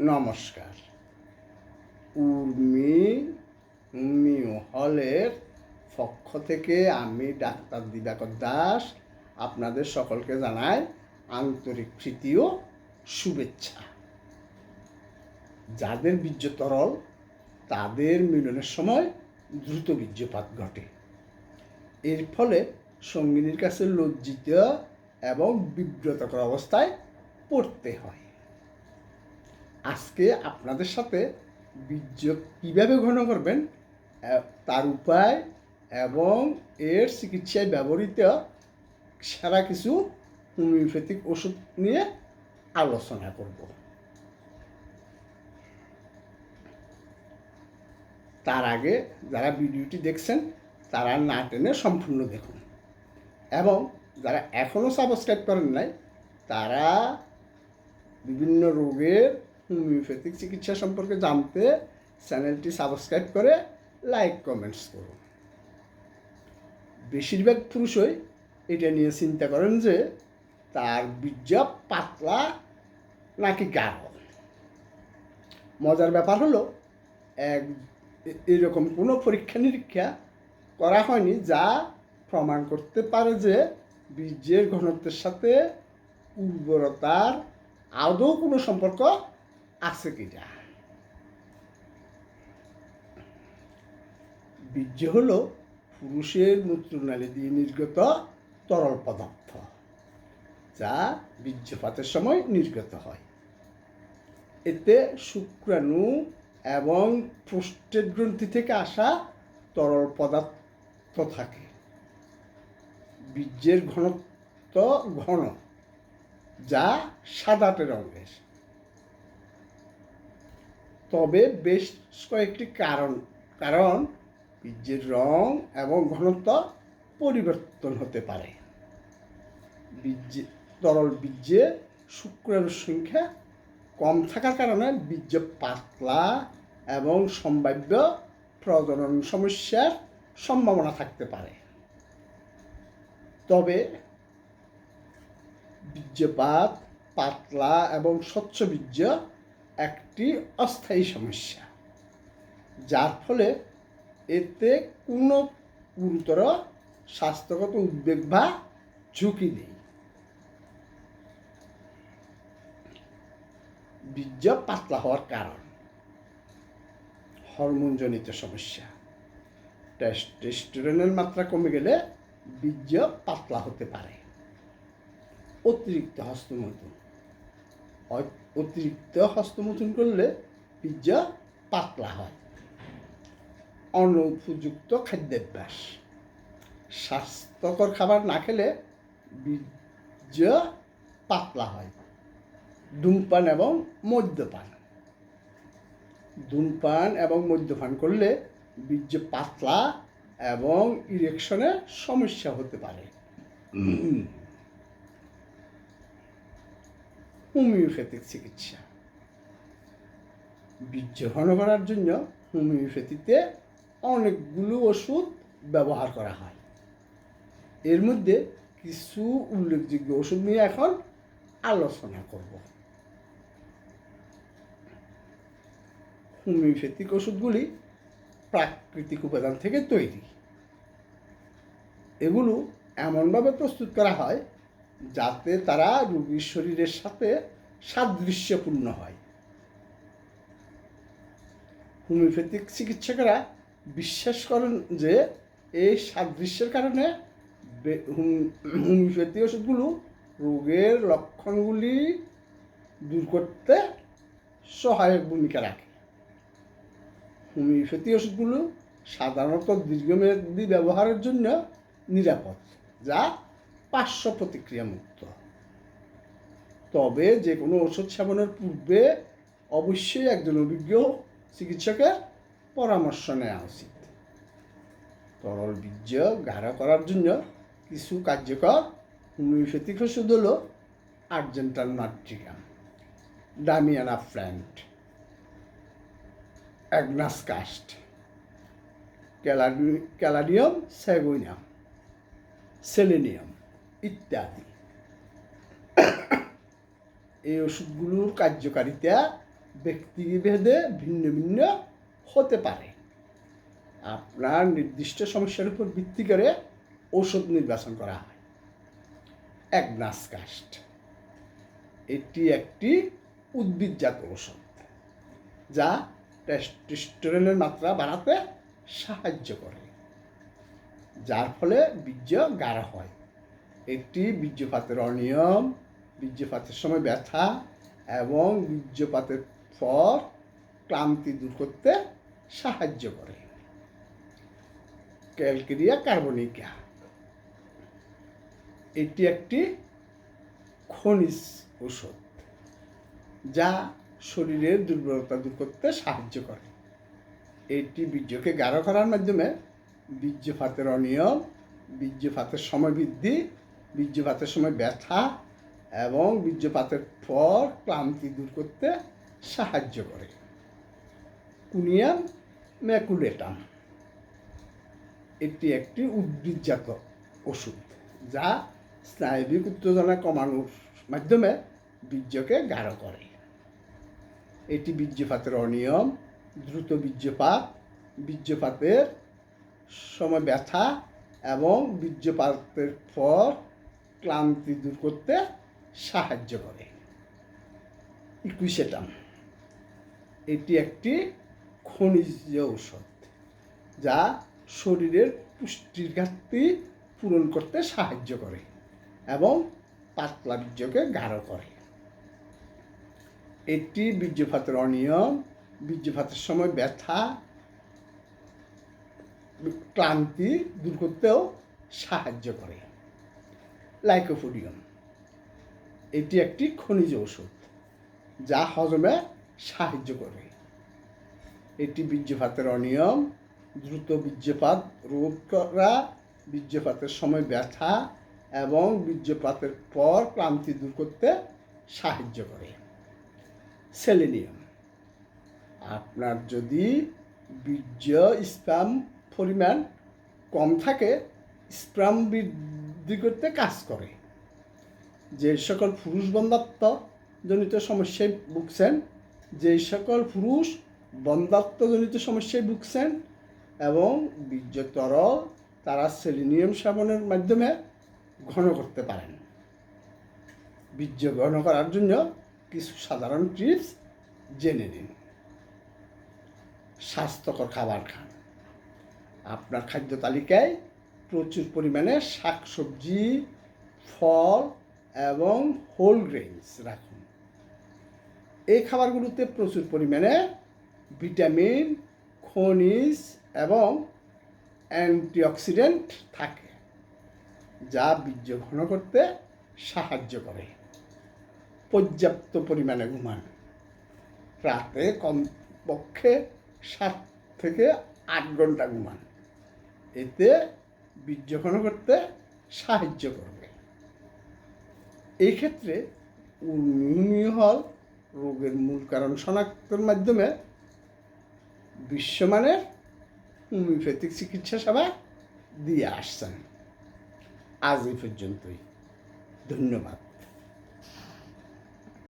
নমস্কার। উর্মি হোমিও হলের পক্ষ থেকে আমি ডাক্তার দিবাকর দাস আপনাদের সকলকে জানাই আন্তরিক প্রীতি ও শুভেচ্ছা। যাদের বীর্য তরল, তাদের মিলনের সময় দ্রুত বীর্যপাত ঘটে। এর ফলে সঙ্গিনীর কাছে লজ্জিত এবং বিব্রতকর অবস্থায় পড়তে হয়। আজকে আপনাদের সাথে বীর্য কীভাবে ঘন করবেন তার উপায় এবং এর চিকিৎসায় ব্যবহৃত সারা কিছু হোমিওপ্যাথিক ওষুধ নিয়ে আলোচনা করব। তার আগে যারা ভিডিওটি দেখছেন, তারা না টেনে সম্পূর্ণ দেখুন। এবং যারা এখনও সাবস্ক্রাইব করেন নাই, তারা বিভিন্ন রোগের হোমিওপ্যাথিক চিকিৎসা সম্পর্কে জানতে চ্যানেলটি সাবস্ক্রাইব করে লাইক, কমেন্টস করুন বেশিরভাগ পুরুষই এটা নিয়ে চিন্তা করেন যে তার বীর্য পাতলা নাকি গাঢ়। মজার ব্যাপার হলো, এক এরকম কোনো পরীক্ষা নিরীক্ষা করা হয়নি যা প্রমাণ করতে পারে যে বীর্যের ঘনত্বের সাথে উর্বরতার আদৌ কোনো সম্পর্ক আছে কিনা বীর্য হল পুরুষের মূত্রনালী দিয়ে নির্গত তরল পদার্থ, যা বীর্যপাতের সময় নির্গত হয়। এতে শুক্রাণু এবং প্রোস্টেট গ্রন্থি থেকে আসা তরল পদার্থ থাকে। বীর্যের ঘনত্ব ঘন, যা সাদাটে রঙের। তবে বেশ কয়েকটি কারণ। কারণ বীর্যের রং এবং ঘনত্ব পরিবর্তন হতে পারে। বীর্যে তরল বীর্যে শুক্রাণুর সংখ্যা কম থাকার কারণে বীর্য পাতলা এবং সম্ভাব্য প্রজনন সমস্যার সম্ভাবনা থাকতে পারে। তবে বীর্যপাত পাতলা এবং স্বচ্ছ বীর্য একটি অস্থায়ী সমস্যা, যার ফলে এতে কোনো গুরুতর স্বাস্থ্যগত উদ্বেগ বা ঝুঁকি নেই। বীর্য পাতলা হওয়ার কারণ, হরমোনজনিত সমস্যা। টেস্টোস্টেরনের মাত্রা কমে গেলে বীর্য পাতলা হতে পারে। অতিরিক্ত হস্তমৈথুন অতিরিক্ত হস্তমৈথুন করলে বীর্য পাতলা হয়। অনুপযুক্ত খাদ্যাভ্যাস। স্বাস্থ্যকর খাবার না খেলে বীর্য পাতলা হয়। ধূমপান এবং মদ্যপান। ধূমপান এবং মদ্যপান করলে বীর্য পাতলা এবং ইরেকশনের সমস্যা হতে পারে। হোমিওপ্যাথিক চিকিৎসা। বীর্য ঘন করার জন্য হোমিওপ্যাথিতে অনেকগুলো ওষুধ ব্যবহার করা হয়। এর মধ্যে কিছু উল্লেখযোগ্য ওষুধ নিয়ে এখন আলোচনা করব। হোমিওপ্যাথিক ওষুধগুলি প্রাকৃতিক উপাদান থেকে তৈরি। এগুলো এমনভাবে প্রস্তুত করা হয় যাতে তারা রোগীর শরীরের সাথে সাদৃশ্যপূর্ণ হয়। হোমিওপ্যাথিক চিকিৎসকেরা বিশ্বাস করেন যে এই সাদৃশ্যের কারণে হোমিওপ্যাথি ওষুধগুলো রোগের লক্ষণগুলি দূর করতে সহায়ক ভূমিকা রাখে। হোমিওপ্যাথি ওষুধগুলো সাধারণত দীর্ঘমেয়াদী ব্যবহারের জন্য নিরাপদ, যা পার্শ্ব প্রতিক্রিয়া মুক্ত তবে যে কোনো ওষুধ সেবনের পূর্বে অবশ্যই একজন অভিজ্ঞ চিকিৎসকের পরামর্শ নেওয়া উচিত। তরল বীর্য গাঢ় করার জন্য কিছু কার্যকর হোমিওপ্যাথিক ওষুধ হলো argentum nitricum damiana plant agnus cast, ক্যালাডি, caladium স্যাগুইনাম সেলেনিয়াম। ইত্যাদি। এই ওষুধগুলোর কার্যকারিতা ব্যক্তিভেদে ভিন্ন ভিন্ন হতে পারে। আপনার নির্দিষ্ট সমস্যার উপর ভিত্তি করে ওষুধ নির্বাচন করা হয়। অ্যাগনাস কাস্ট এটি একটি উদ্ভিদজাত ওষুধ, যা টেস্টোস্টেরনের মাত্রা বাড়াতে সাহায্য করে, যার ফলে বীর্য গাঢ় হয়। এটি বীর্যপাতের অনিয়ম, বীর্যপাতের সময় ব্যথা এবং বীর্যপাতের পর ক্লান্তি দূর করতে সাহায্য করে। Calcarea carbonica. এটি একটি খনিজ ওষুধ যা শরীরের দুর্বলতা দূর করতে সাহায্য করে। এটি বীর্যকে গাঢ় করার মাধ্যমে বীর্যপাতের অনিয়ম, বীর্যপাতের সময় বৃদ্ধি বীর্যপাতের সময় ব্যথা এবং বীর্যপাতের পর ক্লান্তি দূর করতে সাহায্য করে। Conium maculatum. এটি একটি উদ্ভিদজাত ওষুধ যা স্নায়বিক উত্তেজনা কমানোর মাধ্যমে বীর্যকে গাঢ় করে। এটি বীর্যপাতের অনিয়ম, দ্রুত বীর্যপাত, বীর্যপাতের সময় ব্যথা এবং বীর্যপাতের পর ক্লান্তি দূর করতে সাহায্য করে। ইকুইসেটাম, এটি একটি খনিজ ঔষধ যা শরীরের পুষ্টির ঘাটতি পূরণ করতে সাহায্য করে এবং পাতলা বীর্যকে গাঢ় করে। এটি বীর্যপাতের অনিয়ম, বীর্যপাতের সময় ব্যথা, ক্লান্তি দূর করতেও সাহায্য করে। লাইকোফোডিয়াম এটি একটি খনিজ ওষুধ যা হজমে সাহায্য করে। এটি বীর্যপাতের অনিয়ম, দ্রুত বীর্যপাত রোধ করা, বীর্যপাতের সময় ব্যথা এবং বীর্যপাতের পর ক্লান্তি দূর করতে সাহায্য করে। সেলেনিয়াম। আপনার যদি বীর্য স্পাম পরিমাণ কম থাকে স্পাম বৃদ্ধি করতে কাজ করে। যে সকল পুরুষ বন্ধাত্ম জনিত সমস্যায় ভুগছেন, যে সকল পুরুষ বন্ধাত্মজনিত সমস্যায় ভুগছেন এবং বীর্য তরল তারা সেলিনিয়াম সাবনের মাধ্যমে ঘন করতে পারেন। বীর্য ঘন করার জন্য কিছু সাধারণ টিপস জেনে নিন। স্বাস্থ্যকর খাবার খান। আপনার খাদ্য তালিকায় প্রচুর পরিমাণে শাকসবজি, ফল এবং হোল গ্রেনস রাখুন। এই খাবারগুলোতে প্রচুর পরিমাণে ভিটামিন, খনিজ এবং অ্যান্টিঅক্সিডেন্ট থাকে, যা বীর্য ঘন করতে সাহায্য করে। পর্যাপ্ত পরিমাণে ঘুমান। রাতে কমপক্ষে সাত থেকে আট ঘণ্টা ঘুমান। এতে বীর্য করতে সাহায্য করবে। এই ক্ষেত্রে হল রোগের মূল কারণ শনাক্তের মাধ্যমে বিশ্বমানের হোমিওপ্যাথিক চিকিৎসা সেবা দিয়ে আসছেন। আজ এই পর্যন্তই। ধন্যবাদ।